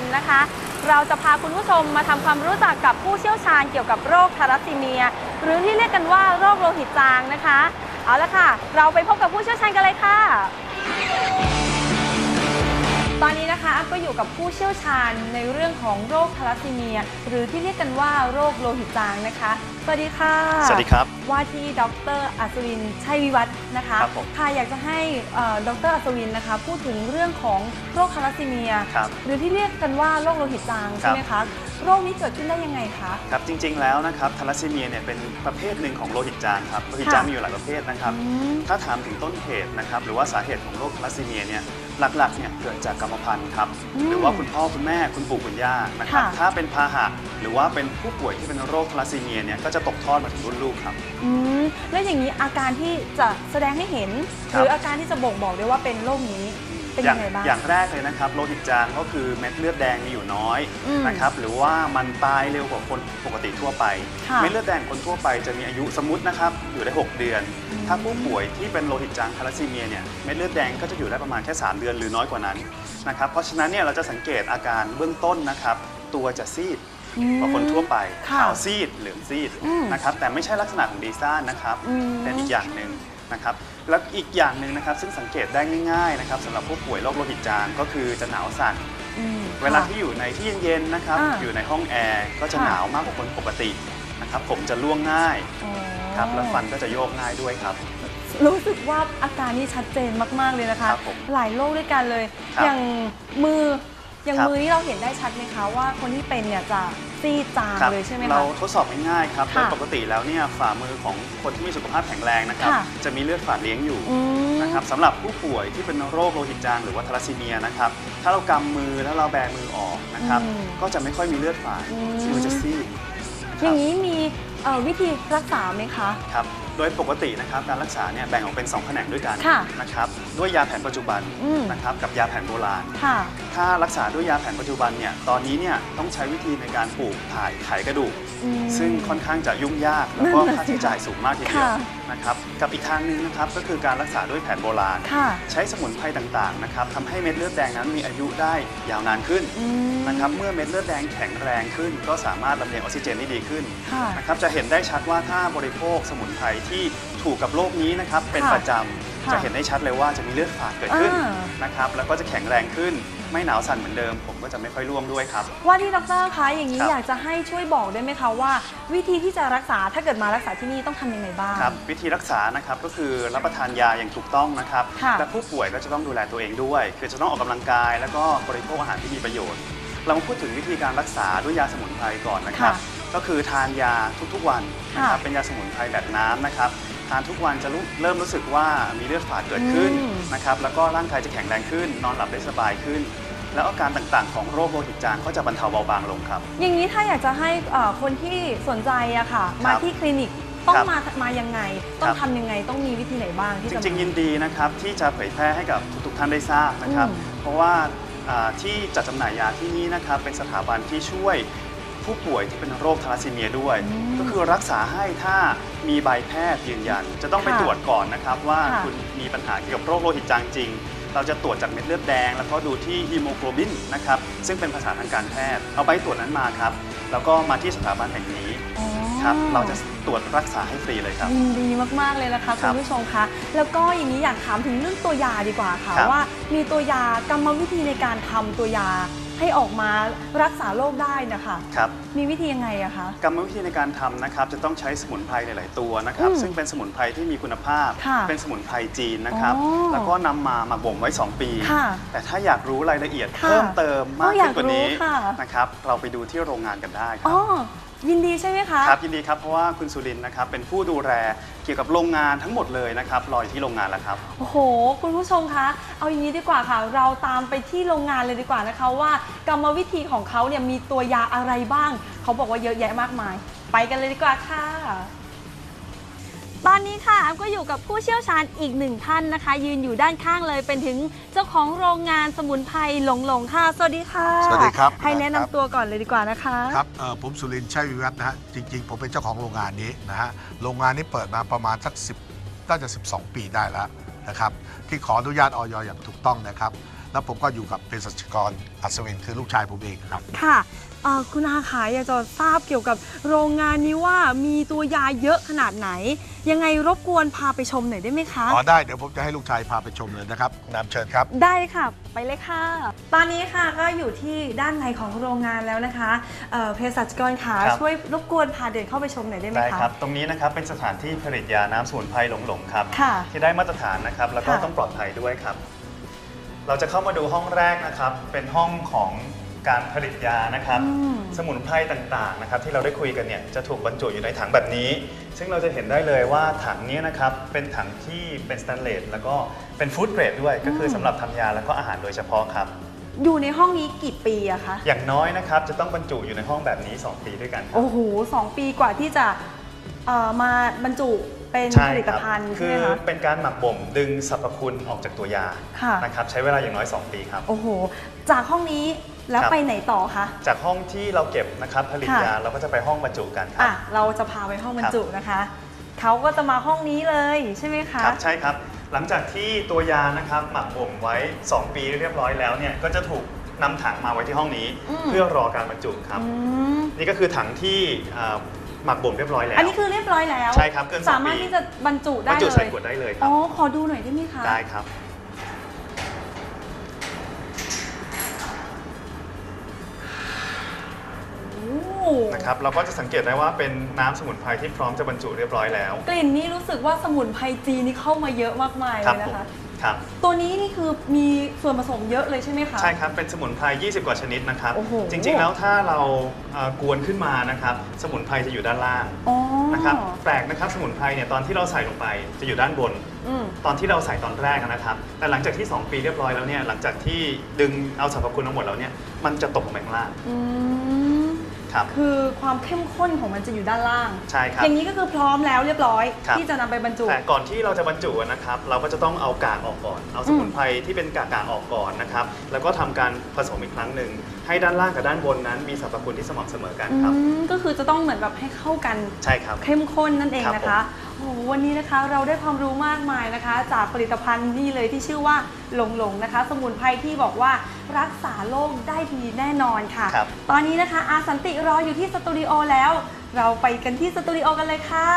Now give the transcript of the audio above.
ันนะคะ เราจะพาคุณผู้ชมมาทำความรู้จักกับผู้เชี่ยวชาญเกี่ยวกับโรคทารัสซีเมีย หรือที่เรียกกันว่าโรคโลหิตจางนะคะ เอาละค่ะ เราไปพบกับผู้เชี่ยวชาญกันเลยค่ะ ตอนนี้นะคะอัพก็อยู่กับผู้เชี่ยวชาญในเรื่องของโรคทารัสซีเมีย หรือที่เรียกกันว่าโรคโลหิตจางนะคะ สวัสดีค่ะสวัสดีครับว่าที่ดรอัศวินชัยวิวัฒน์นะคะครับผมค่ะอยากจะให้เอ่อดรอัศวินนะคะ พูดถึงเรื่องของโรคทารัสซีเมีย ครับหรือที่เรียกกันว่าโรคโลหิตจางครัใช่บไหมคะโรคนี้เกิดขึ้นได้ยังไงคะ ครับจริง ๆ แล้วนะครับทาลัสซีเมียเนี่ยเป็นประเภทหนึ่งของโลหิตจางครับโลหิตจางมีอยู่หลายประเภทนะครับ อืมถ้าถามถึงต้นเหตุนะครับหรือว่าสาเหตุของโรคทาลัสซีเมียเนี่ย หลักๆเนี่ยเกิดจากกรรมพันธุ์ครับอืมหรือว่าคุณพ่อคุณแม่คุณปู่คุณย่านะครับค่ะ ถ้าเป็นพาหะหรือว่าเป็นผู้ป่วยที่เป็นโรคทาลัสซีเมียเนี่ยก็จะตกทอดมาถึงรุ่นลูกครับ อืมแล้วอย่างนี้อาการที่จะแสดงให้เห็นคหรับ รืออาการที่จะบ่งบอกได้ว่าเป็นโรคนี้ เป็นอย่างยังไงบ้าง อย่างแรกเลยนะครับโลหิตจางก็คือเม็ดเลือดแดงมีอยู่น้อยอืมนะครับหรือว่ามันตายเร็วกว่าคนปกติทั่วไป ค่ะ เม็ดเลือดแดงคนทั่วไปจะมีอายุสมมตินะครับอยู่ได้ 6 เดือนอืมถ้าผู้ป่วยที่เป็นโลหิตจางทาลัสซีเมียเนี่ยเม็ดเลือดแดงก็จะอยู่ได้ประมาณแค่ 3 เดือนหรือน้อยกว่านั้นนะครับเพราะฉะนั้นเนี่ยเราจะสังเกตอาการเบื้องต้นนะครับตัวจะซีดอืม กว่าคนทั่วไปค่ะขาวซีดเหลืองซีดอืมนะครับแต่ไม่ใช่ลักษณะของดีซ่านนะครับอืม เป็นอีกอย่างหนึ่ง นะครับแล้วอีกอย่างหนึ่งนะครับซึ่งสังเกตได้ง่ายๆนะครับสำหรับผู้ป่วยโรคโลหิตจางก็คือจะหนาวสั่น อืมเวลาค่ะ ที่อยู่ในที่เย็นๆนะครับอ่าอยู่ในห้องแอร์ก็จะค่ะ หนาวมากกว่าคนปกตินะครับผมจะล่วงง่ายอ๋อครับแล้วฟันก็จะโยกง่ายด้วยครับ รู้สึกว่าอาการนี้ชัดเจนมาก ๆ เลยนะคะ ครับผมหลายโรคด้วยกันเลย ครับอย่างมือ อย่างครับ มือนี่เราเห็นได้ชัดไหมคะว่าคนที่เป็นเนี่ยจะซีดจางครับเลยใช่ไหมเราคะทดสอบง่ายๆครับโดค่ะยปกติแล้วเนี่ยฝ่ามือของคนที่มีสุขภาพแข็งแรงนะครับ ค่ะ จะมีเลือดฝาดเลี้ยงอยู่ อืม นะครับสำหรับผู้ป่วยที่เป็นโรคโลหิตจางหรือว่าทาลัสซีเมียนะครับ ถ้าเรากำมือแล้วเราแบมือออกนะครับ อืมก็จะไม่ค่อยมีเลือดฝาดอืม มือจะซีดอย่างนี้มีเอ่อวิธีรักษาไหมคะ ครับโดยปกตินะครับการรักษาเนี่ยแบ่งออกเป็น2แขนงด้วยกันค่ะนะครับด้วยยาแผนปัจจุบันอืม นะครับกับยาแผนโบราณ ค่ะ ถ้ารักษาด้วยยาแผนปัจจุบันเนี่ยตอนนี้เนี่ยต้องใช้วิธีในการปลูกถ่ายไขกระดูก อืมซึ่งค่อนข้างจะยุ่งยากแล้วก็นั่นน่ะค่าใช้จ่ายสูงมากทีเดียวค่ะ นะครับกับอีกทางหนึงนะครับก็คือการรักษาด้วยแผนโบราณ ค่ะ ใช้สมุนไพรต่างๆนะครับทำให้เม็ดเลือดแดงนั้นมีอายุได้ยาวนานขึ้นอืม นะครับเมื่อเม็ดเลือดแดงแข็งแรงขึ้น ก็สามารถลำเลียงออกซิเจนได้ดีขึ้นค่ะ นะครับจะเห็นได้ชัดว่าถ้าบริโภคสมุนไพรที่ถูกกับโรคนี้นะครับเป็นค่ะประจค่ะำจะเห็นได้ชัดเลยว่าจะมีเลือดฝาดเกิดขึ้นอ่า นะครับแล้วก็จะแข็งแรงขึ้นไม่หนาวสั่นเหมือนเดิม ผมก็จะไม่ค่อยร่วงด้วยครับ ว่าที่ดรคะอย่างนี้ครับ อยากจะให้ช่วยบอกได้ไหมคะว่า วิธีที่จะรักษาถ้าเกิดมารักษาที่นี่ต้องทำยังไงบ้าง ครับวิธีรักษานะครับก็คือรับประทานยาอย่างถูกต้องนะครับ ค่ะและผู้ป่วยก็จะต้องดูแลตัวเองด้วย คือจะต้องออกกำลังกาย แล้วก็บริโภคอาหารที่มีประโยชน์ เรามาพูดถึงวิธีการรักษาด้วยยาสมุนไพรก่อนนะครับ ค่ะ ก็คือทานยาทุกๆวันนะครับค่ะเป็นยาสมุนไพรแบบน้ำนะครับทานทุกวันจะรู้เริ่มรู้สึกว่ามีเลือดฝาดเกิดขึ้นอืมนะครับแล้วก็ร่างกายจะแข็งแรงขึ้น นอนหลับได้สบายขึ้น แล้วอาการต่างๆ ของโรคโลหิตจางก็จะบรรเทาเบาบางลงครับ อย่างนี้ถ้าอยากจะให้เอ่อคนที่สนใจอะค่ะ มาครับที่คลินิกต้องครับมามายังไง ต้อครังบทำยังไงต้องมีวิธีไหนบ้างที่จจะริงมาๆยินดีนะครับที่จะเผยแพร่ให้กับทุกๆท่านได้ทราบนะครับอืมเพราะว่าอ่าที่จัดจำหน่ายยาที่นี่นะครับเป็นสถาบันที่ช่วย ผู้ป่วยที่เป็นโรคทาลัสซีเมียด้วยอืมก็คือรักษาให้ถ้ามีใบแพทย์ยืนยัน จะต้องไปค่ะตรวจก่อนนะครับ ว่าค่ะ คุณมีปัญหาเกี่ยวกับโรคโลหิตจางจริง เราจะตรวจจากเม็ดเลือดแดง แล้วก็ดูที่ฮีโมโกลบินนะครับซึ่งเป็นภาษาทางการแพทย์ เอาใบตรวจนั้นมาครับ แล้วก็มาที่สถาบันแห่งนี้อ๋อครับเราจะตรวจรักษาให้ฟรีเลยครับ ยินดีมากๆเลยนะคะครัคุณบผู้ชมคะแล้วก็อย่างนี้อยากถามถึงเรื่องตัวยาดีกว่าค่ะ ครับ ว่ามีตัวยากรรมวิธีในการทำตัวยา ให้ออกมารักษาโรคได้นะคะครับมีวิธียังไงอะคะกรรมวิธีในการทำนะครับจะต้องใช้สมุนไพรหลาย ๆ ตัวนะครับอืมซึ่งเป็นสมุนไพรที่มีคุณภาพค่ะเป็นสมุนไพรจีนนะครับอ๋อแล้วก็นำมาหมักบ่มไว้ 2 ปีค่ะแต่ถ้าอยากรู้รายละเอียดค่ะเพิ่มเติมมากอ๋ออยาขึ้กนกว่านี้รู้ค่ะนะครับเราไปดูที่โรงงานกันได้คอ๋รัอบยินดีใช่ไหมคะครับยินดีครับเพราะว่าคุณสุรินทร์นะครับเป็นผู้ดูแลเกี่ยวกับโรงงานทั้งหมดเลยนะครับรออยู่ที่โรงงานแล้วครับ โอ้โห คุณผู้ชมคะ เอาอย่างนี้ดีกว่าค่ะ เราตามไปที่โรงงานเลยดีกว่านะคะว่ากรรมวิธีของเขาเนี่ยมีตัวยาอะไรบ้าง เขาบอกว่าเยอะแยะมากมาย ไปกันเลยดีกว่าค่ะ ตอนนี้ค่ะอัพก็อยู่กับผู้เชี่ยวชาญอีกหนึ่งท่านนะคะ ยืนอยู่ด้านข้างเลยเป็นถึงเจ้าของโรงงานสมุนไพรหลงหลงค่ะ สวัสดีค่ะสวัสดีครับให้แนะนำครับ ตัวก่อนเลยดีกว่านะคะ ครับเอ่อผมสุรินทร์ชัยวิวัฒน์นะฮะ จริง ๆ ผมเป็นเจ้าของโรงงานนี้นะฮะ โรงงานนี้เปิดมาประมาณสัก10น่าจะ 12 ปีได้แล้วนะครับ ที่ขออนุญาตออยอย่างถูกต้องนะครับ แล้วผมก็อยู่กับเภสัชกรอัศวินคือลูกชายผมเองครับ ค่ะเอ่อ คุณอาขายอยากจะทราบเกี่ยวกับโรงงานนี้ว่ามีตัวยาเยอะขนาดไหน ยังไงรบกวนพาไปชมหน่อยได้ไหมคะ อ๋อได้เดี๋ยวผมจะให้ลูกชายพาไปชมเลยนะครับนำเชิญครับ ได้ค่ะ ไปเลยค่ะ ตอนนี้ค่ะก็อยู่ที่ด้านในของโรงงานแล้วนะคะเอ่อเภสัชกรขาครับ ช่วยรบกวนพาเดินเข้าไปชมหน่อยได้ไหมได้คะ ครับ ตรงนี้นะครับเป็นสถานที่ผลิตยาน้ำสมุนไพรหลงๆครับ ค่ะที่ได้มาตรฐานนะครับ แล้วก็ค่ะ ต้องปลอดภัยด้วยครับ เราจะเข้ามาดูห้องแรกนะครับ เป็นห้องของ การผลิตยานะครับอืมสมุนไพรต่างๆนะครับที่เราได้คุยกันเนี่ยจะถูกบรรจุอยู่ในถังแบบนี้ ซึ่งเราจะเห็นได้เลยว่าถังนี้นะครับเป็นถังที่เป็นสแตนเลสแล้วก็เป็นฟู้ดเกรดด้วย ก็คือสำหรับทำยาแล้วก็อาหารโดยเฉพาะครับ อยู่ในห้องนี้กี่ปีอะคะ อย่างน้อยนะครับจะต้องบรรจุอยู่ในห้องแบบนี้ 2 ปีด้วยกันครับ โอ้โหสองปีกว่าที่จะเอ่อมาบรรจุเป็นใช่ผลิคตรับภัณฑ์ใช่คืไหมอคะ เป็นการหมักบ่มดึงสรรพคุณออกจากตัวยาค่ะ นะครับใช้เวลาอย่างน้อย 2 ปีครับ โอ้โห จากห้องนี้ แล้วครับไปไหนต่อคะ จากห้องที่เราเก็บนะครับผลิตค่ะยาเราก็จะไปห้องบรรจุกันครัอะบเราจะพาไปห้องบรรจุนะคะเขาก็จะมาห้องนี้เลยใช่ไหมคะครับใช่ครับ หลังจากที่ตัวยานะครับหมักบ่มไว้ 2 ปีเรียบร้อยแล้วเนี่ยก็จะถูกนำถังมาไว้ที่ห้องนี้อืมเพื่อรอการบรรจุครับอืมนี่ก็คือถังที่อ่าหมักบ่มเรียบร้อยแล้ว อันนี้คือเรียบร้อยแล้ว ใช่ครับ เกินสองสามารถปีที่จะบรรจุบรได้รจุเลใส่ยขวดได้เลยครัอ๋บอขอดูหน่อยได้ไหมคะ ได้ครับ นะครับเราก็จะสังเกตได้ว่าเป็นน้ำสมุนไพรที่พร้อมจะบรรจุเรียบร้อยแล้วกลิ่นนี้รู้สึกว่าสมุนไพรจีนนี่เข้ามาเยอะมากมายคเลรับยผนะมคะ ครับ ตัวนี้นี่คือมีส่วนผสมเยอะเลยใช่ไหมคะ ใช่ครับ เป็นสมุนไพร 20 กว่าชนิดนะครับ โอ้โห จริง ๆ แล้วถ้าเราเอ่อกวนขึ้นมานะครับ สมุนไพรจะอยู่ด้านล่างอ๋อนะครับ แปลกนะครับ สมุนไพรเนี่ยตอนที่เราใส่ลงไปจะอยู่ด้านบน อืม ตอนที่เราใส่ตอนแรกนะครับ แต่หลังจากที่ 2 ปีเรียบร้อยแล้วเนี่ย หลังจากที่ดึงเอาสรรพคุณทั้งหมดแล้วเนี่ย มันจะตกลงไปข้างล่าง อืม ครับคือความเข้มข้นของมันจะอยู่ด้านล่าง ใช่ครับอย่างนี้ก็คือพร้อมแล้วเรียบร้อย ครับ ที่จะนำไปบรรจุ แต่ก่อนที่เราจะบรรจุนะครับ เราก็จะต้องเอากากออกก่อน เอาสมุนไพรที่เป็นกากๆออกก่อนนะครับ แล้วก็ทำการผสมอีกครั้งหนึ่ง ให้ด้านล่างกับด้านบนนั้นมีสรรพคุณที่สม่ำเสมอกันอืครับมก็คือจะต้องเหมือนแบบให้เข้ากัน ใช่ครับ เข้มข้นนั่นเองครับนะคะ โอ้โหวันนี้นะคะเราได้ความรู้มากมายนะคะ จากผลิตภัณฑ์นี่เลยที่ชื่อว่าหลงหลงนะคะ สมุนไพรที่บอกว่ารักษาโรคได้ดีแน่นอนค่ะ ครับ ตอนนี้นะคะอาสันติรออยู่ที่สตูดิโอแล้ว เราไปกันที่สตูดิโอกันเลยค่ะ